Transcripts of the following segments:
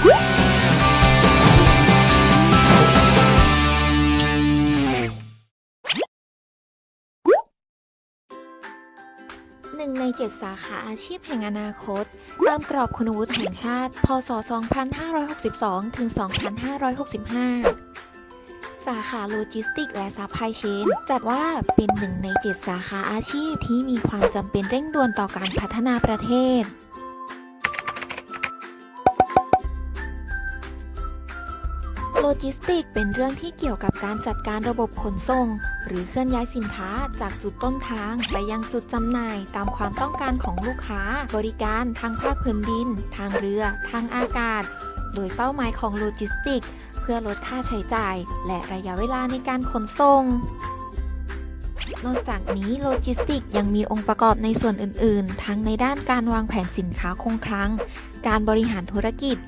หนึ่งในเจ็ดสาขาอาชีพแห่งอนาคต ตามกรอบคุณวุฒิแห่งชาติ พศ 2562 ถึง 2565สาขาโลจิสติกและซัพพลายเชนจัดว่าเป็นหนึ่งในเจ็ดสาขาอาชีพที่มีความจำเป็นเร่งด่วนต่อการพัฒนาประเทศ โลจิสติกเป็นเรื่องที่เกี่ยวกับการจัดการระบบขนส่ง หรือเคลื่อนย้ายสินค้าจากจุดต้นทาง ไปยังจุดจำหน่ายตามความต้องการของลูกค้า บริการทางภาคพื้นดิน ทางเรือ ทางอากาศ โดยเป้าหมายของโลจิสติก เพื่อลดค่าใช้จ่าย และระยะเวลาในการขนส่งนอกจากนี้โลจิสติกยังมีองค์ประกอบในส่วนอื่น ๆ ทั้งในด้านการวางแผนสินค้าคงคลัง การบริหารธุรกิจ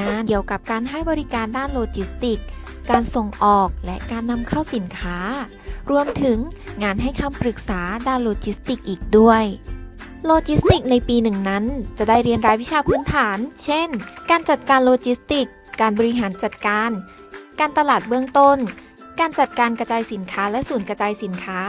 งานเกี่ยวกับการให้บริการด้านโลจิสติก การส่งออกและการนำเข้าสินค้า รวมถึงงานให้คำปรึกษาด้านโลจิสติกอีกด้วยโลจิสติกในปีหนึ่งนั้น จะได้เรียนรายวิชาพื้นฐาน เช่น การจัดการโลจิสติก การบริหารจัดการ การตลาดเบื้องต้น การจัดการกระจายสินค้าและศูนย์กระจายสินค้า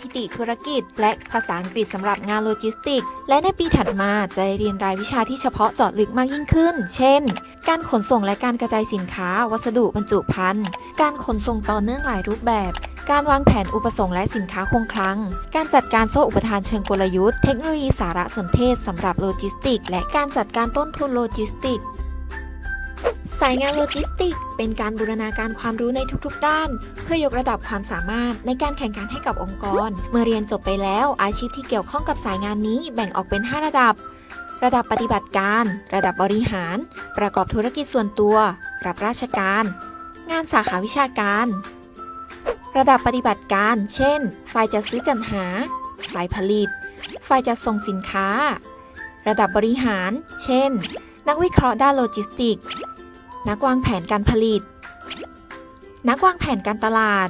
ถิติธุรกิจ และภาษาอังกฤษสำหรับงานโลจิสติก และในปีถัดมาจะได้เรียนรายวิชาที่เฉพาะเจาะลึกมากยิ่งขึ้น เช่น การขนส่งและการกระจายสินค้า วัสดุบรรจุภัณฑ์ การขนส่งต่อเนื่องหลายรูปแบบ การวางแผนอุปสงค์และสินค้าคงคลัง การจัดการโซ่อุปทานเชิงกลยุทธ์ เทคโนโลยีสารสนเทศสำหรับโลจิสติก และการจัดการต้นทุนโลจิสติก สายงานโลจิสติก เป็นการบูรณาการความรู้ในทุกๆ ด้าน เพื่อยกระดับความสามารถในการแข่งขันให้กับองค์กร เมื่อเรียนจบไปแล้ว อาชีพที่เกี่ยวข้องกับสายงานนี้แบ่งออกเป็น 5 ระดับ ระดับปฏิบัติการ ระดับบริหาร ประกอบธุรกิจส่วนตัว รับราชการ งานสาขาวิชาการ ระดับปฏิบัติการ เช่น ฝ่ายจัดซื้อจัดหา ฝ่ายผลิต ฝ่ายจัดส่งสินค้า ระดับบริหาร เช่น นักวิเคราะห์ด้านโลจิสติก นักวางแผนการผลิต นักวางแผนการตลาด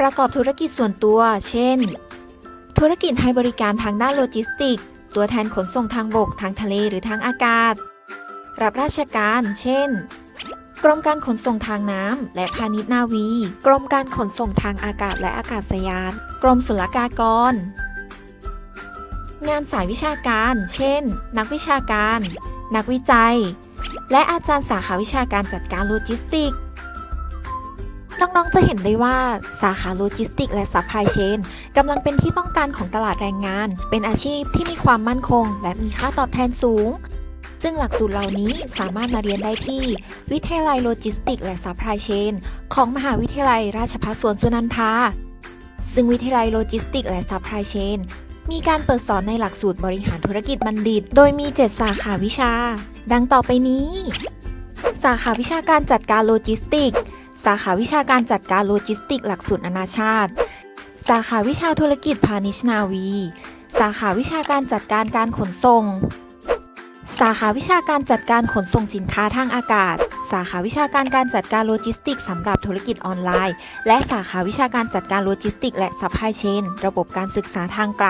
ประกอบธุรกิจส่วนตัว เช่น ธุรกิจให้บริการทางด้านโลจิสติก ตัวแทนขนส่งทางบก ทางทะเลหรือทางอากาศ รับราชการ เช่น กรมการขนส่งทางน้ำและพาณิชย์นาวี กรมการขนส่งทางอากาศและอากาศยาน กรมศุลกากร งานสายวิชาการ เช่น นักวิชาการ นักวิจัย และอาจารย์สาขาวิชาการจัดการโลจิสติก น้องๆจะเห็นได้ว่าสาขาโลจิสติกและซัพพลายเชนกำลังเป็นที่ต้องการของตลาดแรงงาน เป็นอาชีพที่มีความมั่นคง และมีค่าตอบแทนสูง ซึ่งหลักสูตรเหล่านี้สามารถมาเรียนได้ที่ วิทยาลัยโลจิสติกและซัพพลายเชนของมหาวิทยาลัยราชภัฏสวนสุนันทาซึ่งวิทยาลัยโลจิสติกและซัพพลายเชน มีการเปิดสอนในหลักสูตรบริหารธุรกิจบัณฑิต โดยมี 7 สาขาวิชา ดังต่อไปนี้ สาขาวิชาการจัดการโลจิสติก สาขาวิชาการจัดการโลจิสติก หลักสูตรนานาชาติ สาขาวิชาธุรกิจพาณิชนาวี สาขาวิชาการจัดการการขนส่ง สาขาวิชาการจัดการขนส่งสินค้าทางอากาศ สาขาวิชาการการจัดการโลจิสติกสำหรับธุรกิจออนไลน์ และสาขาวิชาการจัดการโลจิสติกและซัพพลายเชนระบบการศึกษาทางไกล